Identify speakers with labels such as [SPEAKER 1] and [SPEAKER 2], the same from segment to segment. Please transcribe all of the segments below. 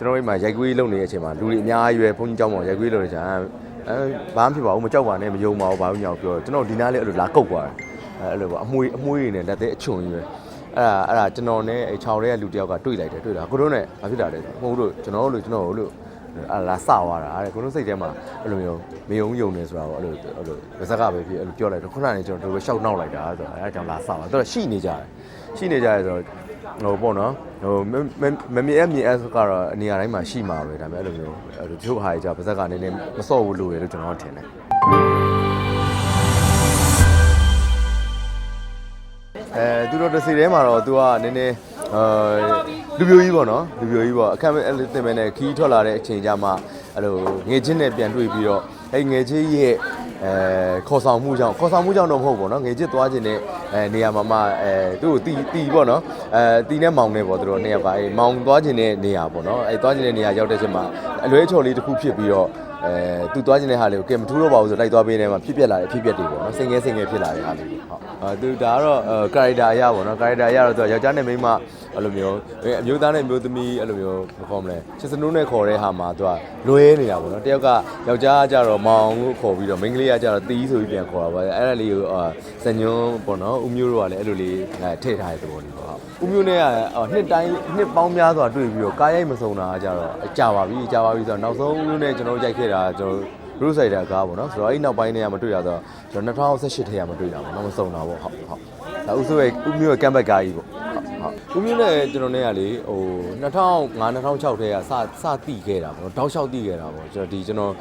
[SPEAKER 1] ကျွန်တော်တို့မှာရိုက်ကွေးလုပ်နေတဲ့အချိန်မှာလူတွေအများကြီးပဲဘုန်းကြီးကျောင်းပေါ်ရိုက်ကွေးလုပ်နေကြအဲဘာမှဖြစ်ပါဘူးမကြောက်ပါနဲ့မယုံပါဘူးဘာလို့ညောက်ပြောကျွန်တော်ဒီနားလေးအဲ့လိုလာကုတ်သွားတယ်အဲ့လိုပေါ့အမွေအမွေတွေနဲ့လက်သေးအချုံကြီးပဲအဲ့ဒါအဲ့ဒါကျွန်တော်နဲ့အဲခြောင်တဲ့လူတယောက်ကတွေ့လိုက်တယ်တွေ့တာကိုတို့နဲ့ဘာဖြစ်တာလဲမဟုတ်လို့ကျွန်တော်တို့လို့ကျွန်တော်တို့လို့ အဲ့လာစသွားတာအဲ့ကိုတို့စိတ်ထဲမှာအဲ့လိုမျိုးမယုံယုံနေဆိုတာပေါ့အဲ့လိုအဲ့လိုဗစက်ကပဲဖြစ်အဲ့လိုပြောလိုက်တော့ခုနကနေကျွန်တော်တို့ပဲရှောက်နောက်လိုက်တာဆိုတော့အဲ့ဒါကြောင့်လာစသွားတော့ရှိနေကြတယ်ရှိနေကြတယ်ဆိုတော့ဟိုပေါ့နော်ဟိုမမမမြဲမြဲကတော့အနေရာတိုင်းမှာရှိမှာပဲဒါပေမဲ့အဲ့လိုမျိုးအဲ့လိုတချို့ဟာကြီးじゃပါဇက်ကနည်းနည်းမစော့ဘူးလို့ရလို့ကျွန်တော်ထင်တယ်အဲသူတို့တစ်စီထဲမှာတော့သူကနည်းနည်းအာ လူပြိုကြီးပေါ့နော်လူပြိုကြီးပေါ့အခက်အဲ့လိုတင်မဲ့နဲ့ခီးထွက်လာတဲ့အချိန်ကြမှာအဲ့လိုငွေချင်းနဲ့ပြန်တွေ့ပြီးတော့အဲ့ငွေချင်းရဲ့အဲခေါ်ဆောင်မှုကြောင့်ခေါ်ဆောင်မှုကြောင့်တော့မဟုတ်ဘူးเนาะငွေချစ်သွားခြင်းနဲ့အဲနေရာမှာမှအဲသူ့ကိုတီတီပေါ့နော်အဲတီနဲ့မောင်နဲ့ပေါ့သူတို့နေရာပါအဲမောင်သွားခြင်းနဲ့နေရာပေါ့နော်အဲသွားခြင်းနဲ့နေရာရောက်တဲ့ချိန်မှာအလွဲချော်လေးတစ်ခုဖြစ်ပြီးတော့ အဲသူသွားခြင်းတဲ့ဟာလေးကိုကဲမထူးတော့ပါဘူးဆိုလိုက်သွားပေးနေမှာဖြစ်ပျက်လာတဲ့အဖြစ်ပျက်တွေပေါ့နော်စင်ငယ်စင်ငယ်ဖြစ်လာတဲ့ဟာလေးပေါ့ဟုတ်အဲသူဒါကတော့ကာရက်တာအရာပေါ့နော်ကာရက်တာအရာတော့သူယောက်ျားနဲ့မိန်းမအဲ့လိုမျိုးအမျိုးသားနဲ့မျိုးသမီးအဲ့လိုမျိုးမခေါ်မလဲချစ်စနုနဲ့ခေါ်တဲ့ဟာမှာသူကလွဲနေတာပေါ့နော်တယောက်ကယောက်ျားကကြတော့မောင်လို့ခေါ်ပြီးတော့မိန်းကလေးကကြတော့တီးဆိုပြီးပြန်ခေါ်တာပေါ့အဲ့ဒါလေးကိုစညွန်းပေါ့နော်ဦးမျိုးတို့ကလည်းအဲ့လိုလေးထည့်ထားတဲ့သဘောလေးပေါ့ဟုတ်ဦးမျိုးနဲ့ကနှစ်တိုင်းနှစ်ပေါင်းများစွာတွေ့ပြီးတော့ကားရိုက်မစုံတာကကြတော့ကြာပါပြီကြာပါပြီဆိုတော့နောက်ဆုံးဦးမျိုးနဲ့ကျွန်တော်ရိုက်ခဲ့တာကျွန်တော်ဘရုဆိုင်တာကားပေါ့နော်ဆိုတော့အဲ့နောက်ပိုင်းတည်းကမတွေ့ရတော့ကျွန်တော်2018ထဲကမတွေ့တာပေါ့နော်မစုံတာပေါ့ဟုတ်ဟုတ်ဒါဦးစိုးရဲ့ဦးမျိုးရဲ့ကမ်ဘက်ကားကြီးပေါ့ဟုတ်ဦးမျိုးနဲ့ကျွန်တော်နဲ့ကလေဟို2005 2006ထဲကစစတိခဲ့တာပေါ့နော်တောက်လျှောက်တိခဲ့တာပေါ့ကျွန်တော်ဒီကျွန်တော်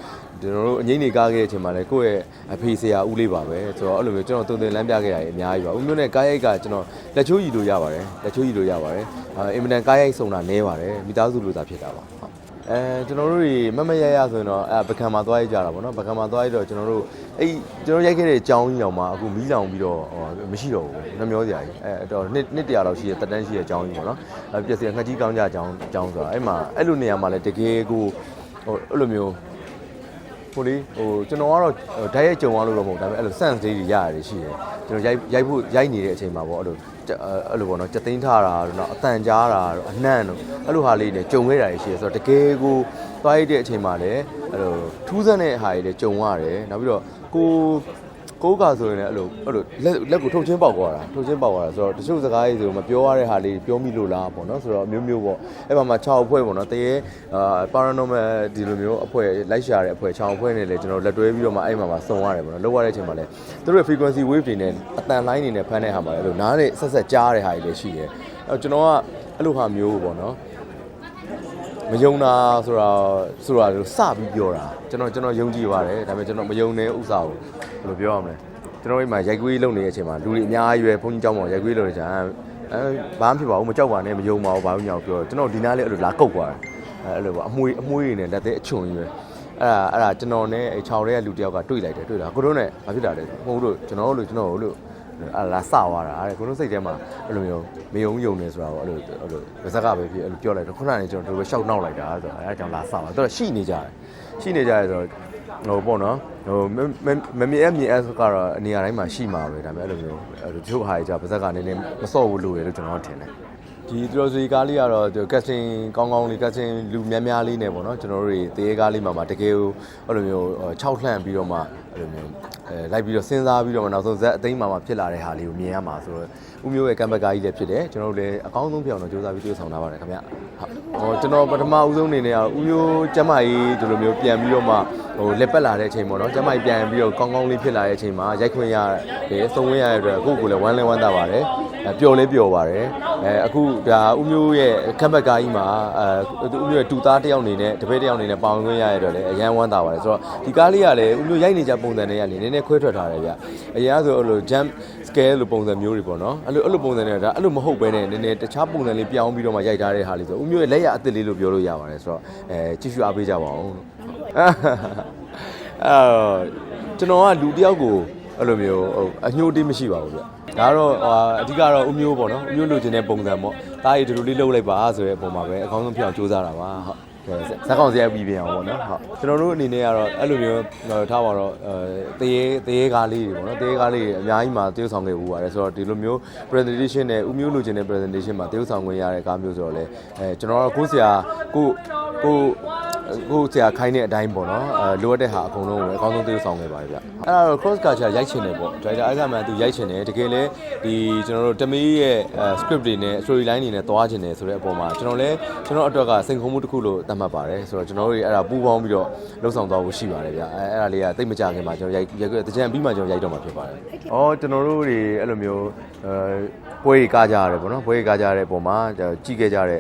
[SPEAKER 1] ကျွန်တော်တို့အငိမ့်နေကားခဲ့တဲ့အချိန်မှာလည်းကိုယ့်ရဲ့အဖေဆရာဦးလေးပါပဲဆိုတော့အဲ့လိုမျိုးကျွန်တော်တုံတင်လမ်းပြခဲ့ရအများကြီးပါဦးမျိုးနဲ့ကားရိုက်ကကျွန်တော်လက်ချိုးရီလို့ရပါတယ်လက်ချိုးရီလို့ရပါတယ်အင်မတန်ကားရိုက်စုံတာနဲပါတယ်မိသားစုလိုသာဖြစ်တာပါဟုတ် အဲကျွန်တော်တို့တွေမမရရဆိုရင်တော့အဲပကံမှာသွားရကြတာပေါ့နော်ပကံမှာသွားရတော့ကျွန်တော်တို့အဲ့ကျွန်တော်ရိုက်ခဲ့တဲ့အကြောင်းကြီးအောင်မှာအခုမီးလောင်ပြီးတော့ဟောမရှိတော့ဘူးနှမျောစရာကြီးအဲတော့နှစ်နှစ်တရာလောက်ရှိတဲ့တက်တန်းရှိတဲ့အကြောင်းကြီးပေါ့နော်အဲပြည့်စည်ငှက်ကြီးကောင်းကြအကြောင်းအကြောင်းဆိုတာအဲ့မှာအဲ့လိုနေရာမှာလည်းတကယ်ကိုဟိုအဲ့လိုမျိုး ဟိုလေဟိုကျွန်တော်ကတော့ဓာတ်ရိုက်ကြုံသွားလို့တော့မဟုတ်ဒါပေမဲ့အဲ့လို sense လေးတွေရရတယ်ရှိတယ်ကျွန်တော်ရိုက်ရိုက်ဖို့ရိုက်နေတဲ့အချိန်မှာပေါ့အဲ့လိုအဲ့လိုပေါ့နော်စက်သိန်းထားတာတော့နော်အတန်ကြားတာတော့အနှံ့တော့အဲ့လိုဟာလေးတွေကြုံခဲ့တာရှိတယ်ဆိုတော့တကယ်ကိုသွားရတဲ့အချိန်မှာလည်းအဲ့လိုထူးဆန်းတဲ့ဟာတွေလည်းကြုံရတယ်နောက်ပြီးတော့ကို ကိုကဆိုရင်လည်းအဲ့လိုအဲ့လိုလက်လက်ကိုထုတ်ချင်းပေါက်သွားတာထုတ်ချင်းပေါက်သွားတာဆိုတော့တချို့စကားကြီးဆိုမပြောရတဲ့ဟာလေးပြောမိလို့လားပေါ့နော်ဆိုတော့အမျိုးမျိုးပေါ့အဲ့မှာမှာ6အဖွဲ့ပေါ့နော်တရေအာ paranormal ဒီလိုမျိုးအဖွဲ့လိုက်ရှာတဲ့အဖွဲ့6အဖွဲ့နဲ့လည်းကျွန်တော်လက်တွဲပြီးတော့မှအဲ့မှာမှာစုံရတယ်ပေါ့နော်လောက်ရတဲ့အချိန်မှာလည်းသူတို့ရဲ့ frequency wave တွေနဲ့အတန် line တွေနဲ့ဖမ်းတဲ့ဟာမှာလည်းအဲ့လိုနားနဲ့ဆက်ဆက်ကြားတဲ့ဟာတွေလည်းရှိတယ်အဲ့ကျွန်တော်ကအဲ့လိုဟာမျိုးပေါ့နော် မယုံတာဆိုတာဆိုတာစပြီးပြောတာကျွန်တော်ကျွန်တော်ယုံကြည်ပါတယ်ဒါပေမဲ့ကျွန်တော်မယုံတဲ့ဥစ္စာကိုဘယ်လိုပြောရမလဲကျွန်တော်အိမ်မှာရိုက်ကွေးလုပ်နေတဲ့အချိန်မှာလူတွေအများကြီးပဲဘုန်းကြီးကျောင်းမှာရိုက်ကွေးလုပ်နေကြတယ်အဲဘာမှဖြစ်ပါဘူးမကြောက်ပါနဲ့မယုံပါဘူးဘာမှမကြောက်ပြောကျွန်တော်ဒီနားလေးအဲ့လိုလာကုတ်သွားတယ်အဲ့လိုပေါ့အမွှေးအမွှေးတွေနဲ့လက်သေးအချုံကြီးပဲအဲ့ဒါအဲ့ဒါကျွန်တော်နဲ့အဲ6ရဲကလူတယောက်ကတွေ့လိုက်တယ်တွေ့တာကိုတို့နဲ့ဘာဖြစ်တာလဲမဟုတ်လို့ကျွန်တော်တို့လို့ကျွန်တော်တို့လို့ အဲ့လာစသွားတာအဲ့ကိုတို့စိတ်ထဲမှာအဲ့လိုမျိုးမယုံယုံနေဆိုတာပေါ့အဲ့လိုအဲ့လိုဗစက်ကပဲဖြစ်အဲ့လိုပြောလိုက်တော့ခုနကနေကျွန်တော်တို့ပဲရှောက်နောက်လိုက်တာဆိုတော့အဲ့ဒါကြောင့်လာစသွားတော့ရှိနေကြတယ်ရှိနေကြတယ်ဆိုတော့ဟိုပေါ့နော်ဟိုမမြဲမြဲကတော့အနေရာတိုင်းမှာရှိမှာပဲဒါပေမဲ့အဲ့လိုမျိုးအဲ့လိုတချို့ဟာကြီးじゃပါဇက်ကနည်းနည်းမစော့ဘူးလို့ရလို့ကျွန်တော်ထင်တယ်ဒီသူတို့စီကားလေးကတော့ဒီ casting ကောင်းကောင်းလေး casting လူများများလေးနဲ့ပေါ့နော်ကျွန်တော်တို့တွေတရေကားလေးမှာမှာတကယ်ကိုအဲ့လိုမျိုး6လှန့်ပြီးတော့မှအဲ့လိုမျိုး အဲလိုက်ပြီးတော့စဉ်းစားပြီးတော့မှနောက်ဆုံးဇက်အသိမ်းမှာမှဖြစ်လာတဲ့ဟာလေးကိုမြင်ရမှာဆိုတော့ဦးမျိုးရဲ့ကံဘက်ကားကြီးလည်းဖြစ်တယ်ကျွန်တော်တို့လည်းအကောင်းဆုံးဖြစ်အောင်တော့ကြိုးစားပြီးတွေ့ဆောင်ထားပါတယ်ခင်ဗျဟုတ်ဟောကျွန်တော်ပထမဦးဆုံးအနေနဲ့ကဦးမျိုးကျမကြီးဒီလိုမျိုးပြန်ပြီးတော့မှဟိုလက်ပက်လာတဲ့အချိန်ပေါ့နော်ကျမကြီးပြန်ပြီးတော့ကောင်းကောင်းလေးဖြစ်လာတဲ့အချိန်မှာရိုက်ခွင့်ရတယ်သုံးဝင်ရတဲ့အတွက်အခုကလည်းဝမ်းလဲဝမ်းသာပါတယ်အဲ ပျော်လဲပျော်ပါတယ်အဲအခုဒါဦးမျိုးရဲ့ကံဘက်ကားကြီးမှာအဲဦးမျိုးရဲ့တူသားတစ်ယောက်အနေနဲ့တပည့်တစ်ယောက်အနေနဲ့ပေါင်ခွင့်ရရတဲ့အတွက်လည်းအရန်ဝမ်းသာပါတယ်ဆိုတော့ဒီကားလေးကလည်းဦးမျိုးရိုက်နေကြပုံစံတွေကနေနည်းနည်းခွဲထွက်ထားတယ်ဗျအရင်ကဆိုအဲ့လို jump scale လိုပုံစံမျိုးတွေပေါ့နော်အဲ့လိုအဲ့လိုပုံစံတွေကဒါအဲ့လိုမဟုတ်ဘဲနဲ့နည်းနည်းတခြားပုံစံလေးပြောင်းပြီးတော့မှရိုက်ထားတဲ့ဟာလေးဆိုဦးမျိုးရဲ့လက်ရအစ်စ်လေးလို့ပြောလို့ရပါတယ်ဆိုတော့အဲကြည့်ရှုအားပေးကြပါအောင်လို့အဲကျွန်တော်ကလူတယောက်ကိုအဲ့လိုမျိုးဟိုအညှိုးတေးမရှိပါဘူးဗျ ဒါကတော့ဟာအဓိကတော့ဦးမျိုးပေါ့နော်ဦးမျိုးလိုချင်တဲ့ပုံစံပေါ့တားရီဒီလိုလေးလှုပ်လိုက်ပါဆိုတဲ့ပုံမှာပဲအကောင်းဆုံးဖြစ်အောင်ကြိုးစားတာပါဟုတ်ဇက်ကောင်စရိုက်ပြီးပြန်အောင်ပေါ့နော်ဟုတ်ကျွန်တော်တို့အနေနဲ့ကတော့အဲ့လိုမျိုးထားပါတော့အဲတရေတရေကားလေးတွေပေါ့နော်တရေကားလေးတွေအများကြီးမှာတရုပ်ဆောင်ခဲ့ဘူးပါတယ်ဆိုတော့ဒီလိုမျိုး presentation နဲ့ဥမျိုးလိုချင်တဲ့ presentation မှာတရုပ်ဆောင်ခွင့်ရတဲ့ကားမျိုးဆိုတော့လေအဲကျွန်တော်တို့ကိုဆရာကိုကို ကိုဆရာခိုင်းတဲ့အတိုင်းပေါ့နော်အဲလိုအပ်တဲ့ဟာအကုန်လုံးကိုအကောင်းဆုံးသိဆောင်ခဲ့ပါတယ်ဗျအဲ့ဒါတော့ cross culture ရိုက်ချင်တယ်ပေါ့ဒါဒါအဲ့ကမှန်သူရိုက်ချင်တယ်တကယ်လဲဒီကျွန်တော်တို့တမီးရဲ့ script တွေနဲ့ story line တွေနဲ့သွားချင်တယ်ဆိုတဲ့အပေါ်မှာကျွန်တော်လဲကျွန်တော်အတွက်ကစိန်ခုံမှုတစ်ခုလို့သတ်မှတ်ပါတယ်ဆိုတော့ကျွန်တော်တို့အဲ့ဒါပူးပေါင်းပြီးတော့လှုပ်ဆောင်သွားဖို့ရှိပါတယ်ဗျအဲအဲ့ဒါလေးကတိတ်မကြခင်မှာကျွန်တော်ရိုက်ရိုက်တကြံပြီးမှကျွန်တော်ရိုက်တော့မှာဖြစ်ပါတယ်။အော်ကျွန်တော်တို့တွေအဲ့လိုမျိုးအဲပွဲကြီးကားကြရတယ်ပေါ့နော်ပွဲကြီးကားကြရတဲ့အပေါ်မှာကြည့်ခဲ့ကြတဲ့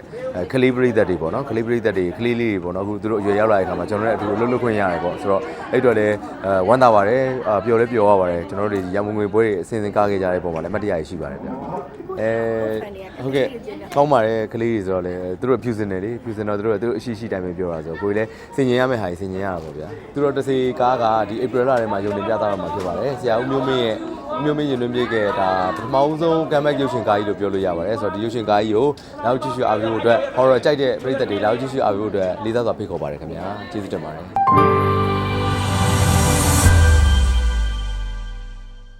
[SPEAKER 1] ကလေးပရိသတ်တွေပေါ့နော်ကလေးပရိသတ်တွေကလေးလေးတွေပေါ့နော်အခုသူတို့အရွယ်ရောက်လာတဲ့အခါမှာကျွန်တော်တို့လည်းအတူလှုပ်လှုပ်ခွင့်ရတယ်ပေါ့ဆိုတော့အဲ့တော့လည်းအဲဝမ်းသာပါတယ်ပျော်လဲပျော်ရပါတယ်ကျွန်တော်တို့ရံမငွေပွဲတွေအစင်စင်ကားခဲ့ကြတဲ့ပုံမှာလည်းအမှတ်တရရှိပါတယ်ဗျအဲဟုတ်ကဲ့ကောင်းပါတယ်ကလေးတွေဆိုတော့လေသူတို့ဖြူစင်တယ်လေဖြူစင်တော့သူတို့သူတို့အရှိရှိတိုင်းပဲပြောတာဆိုကိုယ်လည်းစင်ကျင်ရမယ့်ဟာကြီးစင်ကျင်ရတာပေါ့ဗျာသူတို့တစ်စီကားကဒီ April လထဲမှာရုံတင်ပြသတော့မှာဖြစ်ပါတယ်ဆရာဦးမျိုးမင်းရဲ့ မျိုးမင်းရင်လွင်ပြေခဲ့ဒါပထမဆုံးကမ်ဘက်ရုပ်ရှင်ကားကြီးလို့ပြောလို့ရပါတယ်ဆိုတော့ဒီရုပ်ရှင်ကားကြီးကိုနောက်ကြည့်ရှုအားပေးဖို့အတွက် horror ကြိုက်တဲ့ပရိသတ်တွေနောက်ကြည့်ရှုအားပေးဖို့အတွက်လေးစားစွာဖိတ်ခေါ်ပါတယ်ခင်ဗျာကျေးဇူးတင်ပါတယ်